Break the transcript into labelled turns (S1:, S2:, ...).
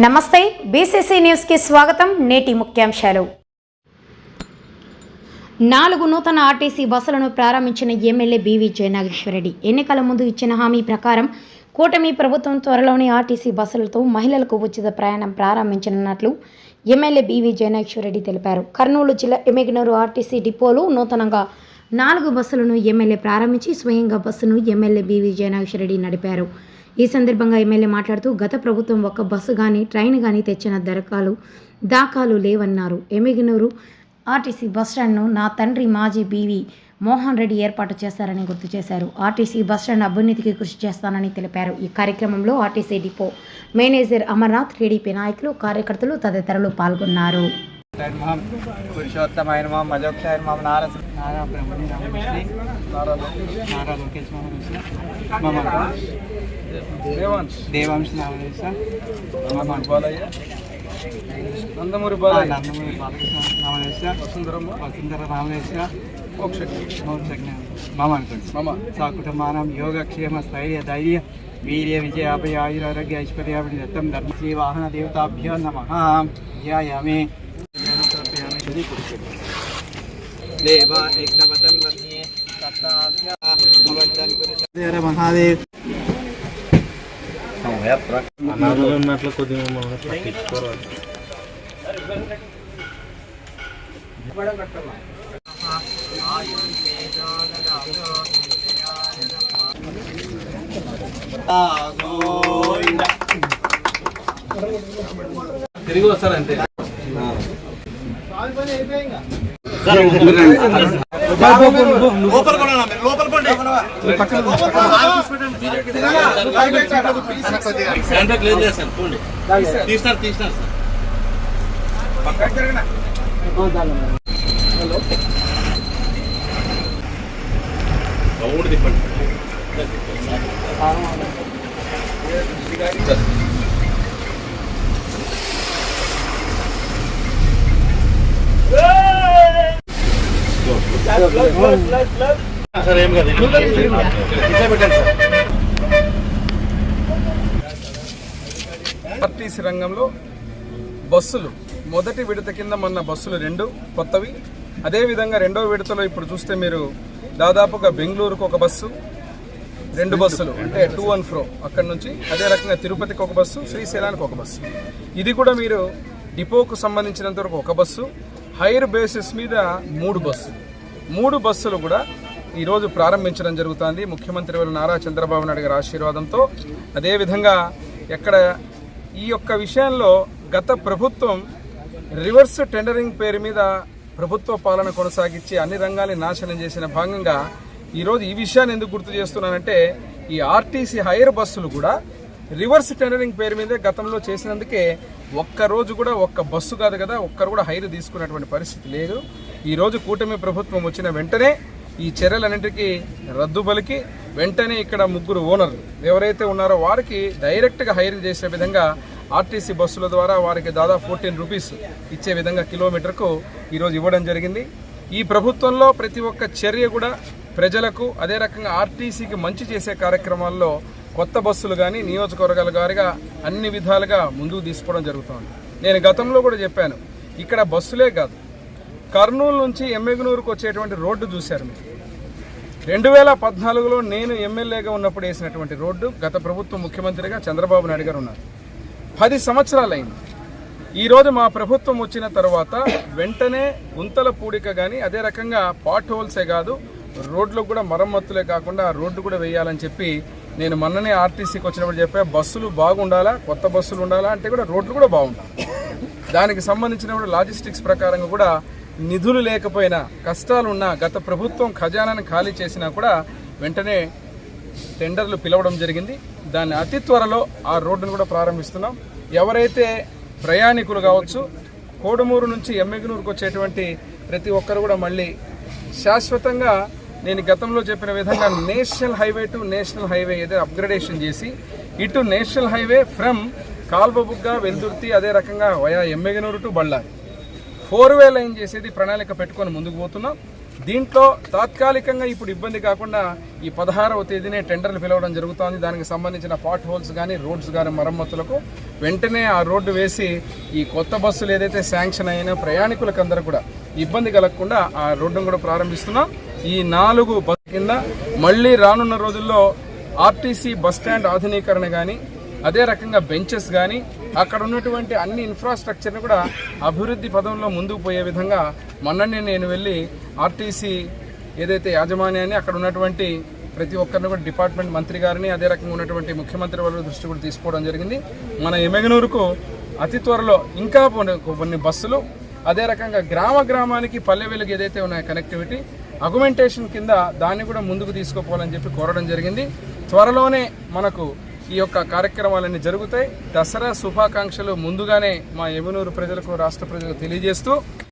S1: నమస్తే బీసీసీ న్యూస్కి స్వాగతం. నేటి ముఖ్యాంశాలు. నాలుగు నూతన ఆర్టీసీ బస్సులను ప్రారంభించిన ఎమ్మెల్యే బీవీ జయనాగేశ్వరరెడ్డి ఎన్నికల ముందు ఇచ్చిన హామీ ప్రకారం కూటమి ప్రభుత్వం త్వరలోనే ఆర్టీసీ బస్సులతో మహిళలకు ఉచిత ప్రయాణం ప్రారంభించనున్నట్లు ఎమ్మెల్యే బీవీ జయనాగేశ్వరరెడ్డి తెలిపారు. కర్నూలు జిల్లా ఎమ్మెగ్నూరు ఆర్టీసీ డిపోలో నూతనంగా నాలుగు బస్సులను ఎమ్మెల్యే ప్రారంభించి స్వయంగా బస్సును ఎమ్మెల్యే బీవీ జయనాగేశ్వరరెడ్డి నడిపారు. ఈ సందర్భంగా ఎమ్మెల్యే మాట్లాడుతూ గత ప్రభుత్వం ఒక్క బస్సు కానీ ట్రైన్ కానీ తెచ్చిన దరకాలు దాఖాలు లేవన్నారు. ఎమిగినూరు ఆర్టీసీ బస్టాండ్ను నా తండ్రి మాజీ బీవీ మోహన్ రెడ్డి ఏర్పాటు చేశారని గుర్తు చేశారు. ఆర్టీసీ బస్టాండ్ అభ్యున్నతికి కృషి చేస్తానని తెలిపారు. ఈ కార్యక్రమంలో RTC depot manager Amarnath TDP నాయకులు కార్యకర్తలు తదితరులు పాల్గొన్నారు.
S2: మాం నారా
S3: దేవాంశ్.
S2: దేవాంశ మమ
S3: బాలయ్య. నందమూరి బాలయ్య.
S2: నందమూరి బాలకృష్ణ నామకృష్ణ
S3: వసుంధరమ్మ.
S2: వసుంధర రామకృష్ణ
S3: మోక్షజ్ఞ.
S2: మౌక్షజ్ఞ. మమ అనుకోండి.
S3: మమ.
S2: సాకుటమానం యోగక్షేమ స్థైర్య ధైర్య వీర్య విజయ అభయ ఆయురారోగ్య ఐశ్వర్యాభిని దత్తం ధర్మ శ్రీ వాహన దేవతాభ్యో నమ. ధ్యాయామి. దేవ మహాదేవ్
S4: అనాథలు ఉన్నట్లు కొద్దిగా మమ్మల్ని పట్టించుకోరు తిరిగి వస్తారంటే సెంటర్ క్లియర్ చేస్తారు తిప్పండి సార్ ఏం కాదు ఇట్లా పెట్టండి సార్
S3: ఆర్టీసీ రంగంలో బస్సులు. మొదటి విడత కింద మొన్న బస్సులు రెండు కొత్తవి. అదేవిధంగా రెండో విడతలో ఇప్పుడు చూస్తే మీరు దాదాపుగా బెంగళూరుకు ఒక బస్సు రెండు బస్సులు అంటే టూ వన్ ఫ్రో అక్కడ నుంచి అదే రకంగా తిరుపతికి ఒక బస్సు శ్రీశైలానికి ఒక బస్సు. ఇది కూడా మీరు డిపోకు సంబంధించినంత వరకు ఒక బస్సు. హైర్ బేసిస్ మీద మూడు బస్సులు. మూడు బస్సులు కూడా ఈరోజు ప్రారంభించడం జరుగుతుంది. ముఖ్యమంత్రి వారు నారా చంద్రబాబు నాయుడు గారి ఆశీర్వాదంతో. అదేవిధంగా ఎక్కడ ఈ యొక్క విషయంలో గత ప్రభుత్వం రివర్స్ టెండరింగ్ పేరు మీద ప్రభుత్వ పాలన కొనసాగించి అన్ని రంగాల్ని నాశనం చేసిన భాగంగా ఈరోజు ఈ విషయాన్ని ఎందుకు గుర్తు చేస్తున్నానంటే ఈ ఆర్టీసీ హైర్ బస్సులు కూడా రివర్స్ టెండరింగ్ పేరు మీదే గతంలో చేసినందుకే ఒక్క రోజు కూడా ఒక్క బస్సు కాదు కదా ఒక్కరు కూడా హైర్ తీసుకున్నటువంటి పరిస్థితి లేదు. ఈ రోజు కూటమి ప్రభుత్వం వచ్చిన వెంటనే ఈ చర్యలన్నింటికీ రద్దు పలికి వెంటనే ఇక్కడ ముగ్గురు ఓనర్లు ఎవరైతే ఉన్నారో వారికి డైరెక్ట్గా హైర్ చేసే విధంగా ఆర్టీసీ బస్సుల ద్వారా వారికి దాదాపు ఫోర్టీన్ రూపీస్ ఇచ్చే విధంగా కిలోమీటర్కు ఈరోజు ఇవ్వడం జరిగింది. ఈ ప్రభుత్వంలో ప్రతి ఒక్క చర్య కూడా ప్రజలకు అదే రకంగా ఆర్టీసీకి మంచి చేసే కార్యక్రమాల్లో కొత్త బస్సులు కానీ నియోజకవర్గాల గారిగా అన్ని విధాలుగా ముందుకు తీసుకోవడం జరుగుతుంది. నేను గతంలో కూడా చెప్పాను ఇక్కడ బస్సులే కాదు కర్నూలు నుంచి ఎమ్మెగనూరుకు వచ్చేటువంటి రోడ్డు చూశారు మీరు. రెండు వేల పద్నాలుగులో నేను ఎమ్మెల్యేగా ఉన్నప్పుడు వేసినటువంటి రోడ్డు గత ప్రభుత్వం ముఖ్యమంత్రిగా చంద్రబాబు నాయుడు గారు ఉన్నారు. పది సంవత్సరాలైంది. ఈరోజు మా ప్రభుత్వం వచ్చిన తర్వాత వెంటనే గుంతల పూడిక కానీ అదే రకంగా పాట్ హోల్సే కాదు రోడ్లకు కూడా మరమ్మతులే కాకుండా రోడ్డు కూడా వేయాలని చెప్పి నేను మొన్ననే ఆర్టీసీకి వచ్చినప్పుడు చెప్పా బస్సులు బాగుండాలా కొత్త బస్సులు ఉండాలా అంటే కూడా రోడ్లు కూడా బాగుండాలి. దానికి సంబంధించిన లాజిస్టిక్స్ ప్రకారంగా కూడా నిధులు లేకపోయినా కష్టాలున్నా గత ప్రభుత్వం ఖజానాను ఖాళీ చేసినా కూడా వెంటనే టెండర్లు పిలవడం జరిగింది. దాన్ని అతి త్వరలో ఆ రోడ్డును కూడా ప్రారంభిస్తున్నాం. ఎవరైతే ప్రయాణికులు కావచ్చు కోడుమూరు నుంచి ఎమ్మెగనూరుకు వచ్చేటువంటి ప్రతి ఒక్కరు కూడా మళ్ళీ శాశ్వతంగా నేను గతంలో చెప్పిన విధంగా national highway to national highway ఏదో అప్గ్రేడేషన్ చేసి ఇటు national highway from Kalvabugga Veldurthi అదే రకంగా via Yemmiganur to Ballari. Four way line చేసేది? ప్రణాళిక పెట్టుకొని ముందుకు పోతున్నాం. దీంట్లో తాత్కాలికంగా ఇప్పుడు ఇబ్బంది కాకుండా ఈ పదహారవ తేదీనే టెండర్లు పిలవడం జరుగుతోంది. దానికి సంబంధించిన పాట్ హోల్స్ కానీ రోడ్స్ కానీ మరమ్మతులకు వెంటనే ఆ రోడ్డు వేసి ఈ కొత్త బస్సులు ఏదైతే శాంక్షన్ అయినా ప్రయాణికులకందరూ కూడా ఇబ్బంది కలగకుండా ఆ రోడ్డును కూడా ప్రారంభిస్తున్నాం. ఈ నాలుగు బస్ కింద మళ్ళీ రానున్న రోజుల్లో ఆర్టీసీ బస్ స్టాండ్ ఆధునీకరణ కానీ అదే రకంగా బెంచెస్ కానీ అక్కడ ఉన్నటువంటి అన్ని ఇన్ఫ్రాస్ట్రక్చర్ని కూడా అభివృద్ధి పదంలో ముందుకు పోయే విధంగా మొన్ననే నేను వెళ్ళి ఆర్టీసీ ఏదైతే యాజమాన్యాన్ని అక్కడ ఉన్నటువంటి ప్రతి ఒక్కరిని కూడా డిపార్ట్మెంట్ మంత్రి గారిని అదే రకంగా ఉన్నటువంటి ముఖ్యమంత్రి వాళ్ళ దృష్టి కూడా తీసుకోవడం జరిగింది. మన ఎమ్మెగనూరుకు అతి త్వరలో ఇంకా కొన్ని కొన్ని బస్సులు అదే రకంగా గ్రామ గ్రామానికి పల్లె వెలుగు ఏదైతే ఉన్నాయో కనెక్టివిటీ అగుమెంటేషన్ కింద దాన్ని కూడా ముందుకు తీసుకుపోవాలని చెప్పి కోరడం జరిగింది. త్వరలోనే మనకు ఈ యొక్క కార్యక్రమాలన్నీ జరుగుతాయి. దసరా శుభాకాంక్షలు ముందుగానే మా యమునూరు ప్రజలకు రాష్ట్ర ప్రజలకు తెలియజేస్తూ